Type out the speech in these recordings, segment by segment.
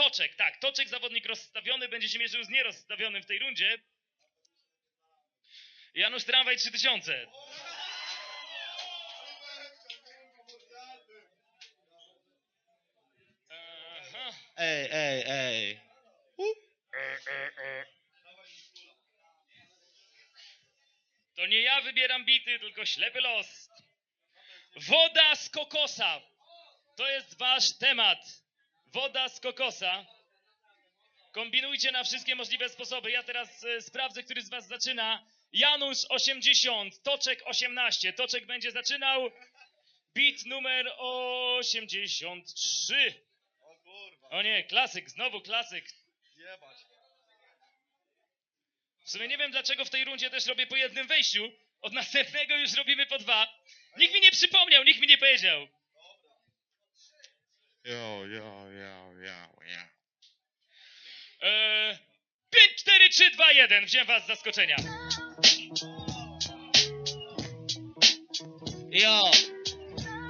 Toczek, tak, Toczek zawodnik rozstawiony będzie się mierzył z nierozstawionym w tej rundzie. Janusz Tramwaj 3000. Aha. Ej, ej, ej. To nie ja wybieram bity, tylko ślepy los. Woda z kokosa. To jest wasz temat. Woda z kokosa. Kombinujcie na wszystkie możliwe sposoby. Ja teraz e, sprawdzę, który z was zaczyna. Janusz 80, Toczek 18. Toczek będzie zaczynał. Bit numer 83. O kurwa, O nie, klasyk, znowu klasyk. W sumie nie wiem dlaczego w tej rundzie też robię po jednym wejściu. Od następnego już robimy po dwa. Nikt mi nie przypomniał, nikt mi nie powiedział. Yo, yo, yo, yo, yo. Eee, 5, 4, 3, 2, 1. Wziąłem was z zaskoczenia. Yo,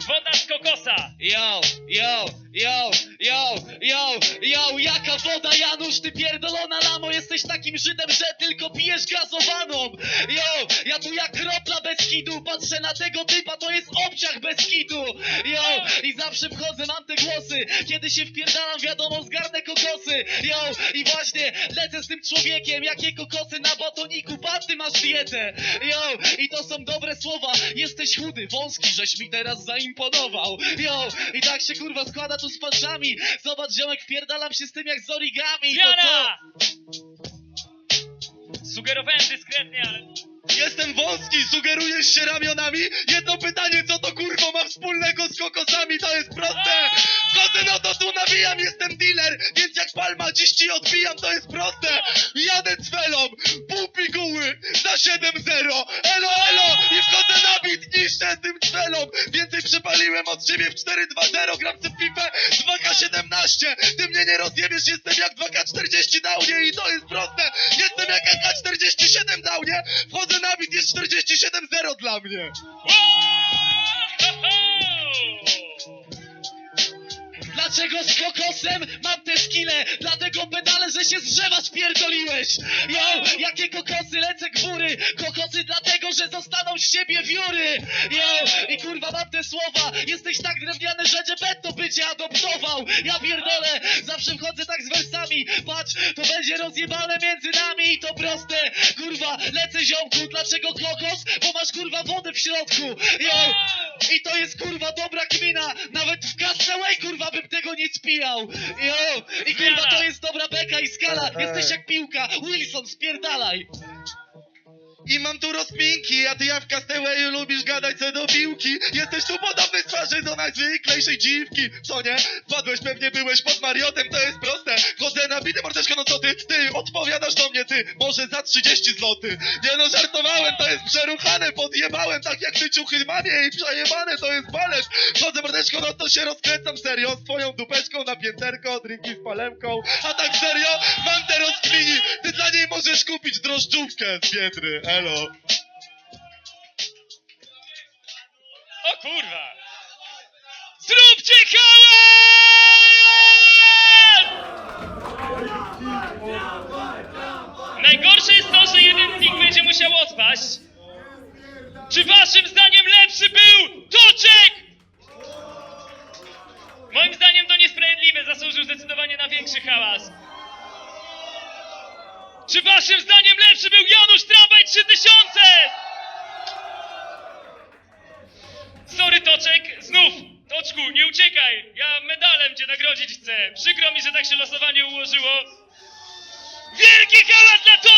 Woda z kokosa. yo, yo, yo, yo, yo, yo, jaka woda, Janusz, ty pierdolona lamo, jesteś takim Żydem, że tylko pijesz gazowaną. Yo, ja tu jak kropla bez kitu, patrzę na tego typa, to jest obciach bez kitu. Yo, i zawsze wchodzę, mam te głosy, kiedy się wpierdalam, wiadomo, zgarnę kokosy. Yo, i właśnie lecę z tym człowiekiem, jakie kokosy na batoniku, pan ty masz dietę. Yo, i to są dobre słowa, jesteś chudy, wąski, żeś mi teraz zaimponował. Yo, i tak się kurwa składa z panczami. Zobacz, ziomek, wpierdalam się z tym jak z origami. To co? Sugerowałem dyskretnie, ale... Jestem wąski, sugerujesz się ramionami? Jedno pytanie, co to kurwo ma wspólnego z kokosami? To jest proste! Wchodzę no to tu nawijam, jestem dealer, więc jak palma dziś ci odbijam, to jest proste! Jadę cwelą, pół piguły za 7-0, elo od ciebie w 4-2-0, gram w FIFA 2K17! Ty mnie nie rozjebiesz, jestem jak 2K40 downie i to jest proste! Jestem jak AK47 downie! Wchodzę na bit, jest 47-0 dla mnie! Dlaczego z kokosem mam te skille? Dlatego pedale, że się z drzewa spierdoliłeś! Yo, jakie kokosy! Kokosy zostaną z ciebie wióry! Yo, i kurwa mam te słowa! Jesteś tak drewniany, że Geppetto by cię adoptował! Ja pierdolę, zawsze wchodzę tak z wersami! Patrz, to będzie rozjebane między nami i to proste! Kurwa, lecę ziomku, dlaczego kokos? Bo masz kurwa wodę w środku! Yo, i to jest kurwa dobra kmina! Nawet w Castaway kurwa bym tego nie spijał! Jo! I kurwa to jest dobra beka i skala! Jesteś jak piłka! Wilson, spierdalaj! I mam tu rozpinki, a ty jak w Castawayu lubisz gadać co do piłki. Jesteś tu podobny z twarzy do najzwyklejszej dziwki Co nie? Padłeś, pewnie byłeś pod Mariotem, to jest proste. Chodzę na bity, mordeczko, no co ty? Ty, odpowiadasz do mnie, ty Może za 30 zloty Nie no, żartowałem, to jest przeruchane Podjebałem, tak jak ty ciuchy mamie I przejebane, to jest balet Chodzę, mordeczko, no to się rozkręcam serio Z twoją dupeczką na pięterko, drinki z palemką. A tak serio, mam te rozkmini Ty dla niej możesz kupić drożdżówkę z Biedry, elo O kurwa! Zróbcie hałas! Najgorsze jest to, że jeden z nich będzie musiał odpaść. Czy waszym zdaniem lepszy był Toczek? Moim zdaniem to niesprawiedliwe, zasłużył zdecydowanie na większy hałas. Czy waszym zdaniem lepszy był Janusz Tramwaj 3000? Sorry Toczek, znów! Toczku, nie uciekaj! Ja medalem cię nagrodzić chcę! Przykro mi, że tak się losowanie ułożyło. Wielki hałas dla Toczka!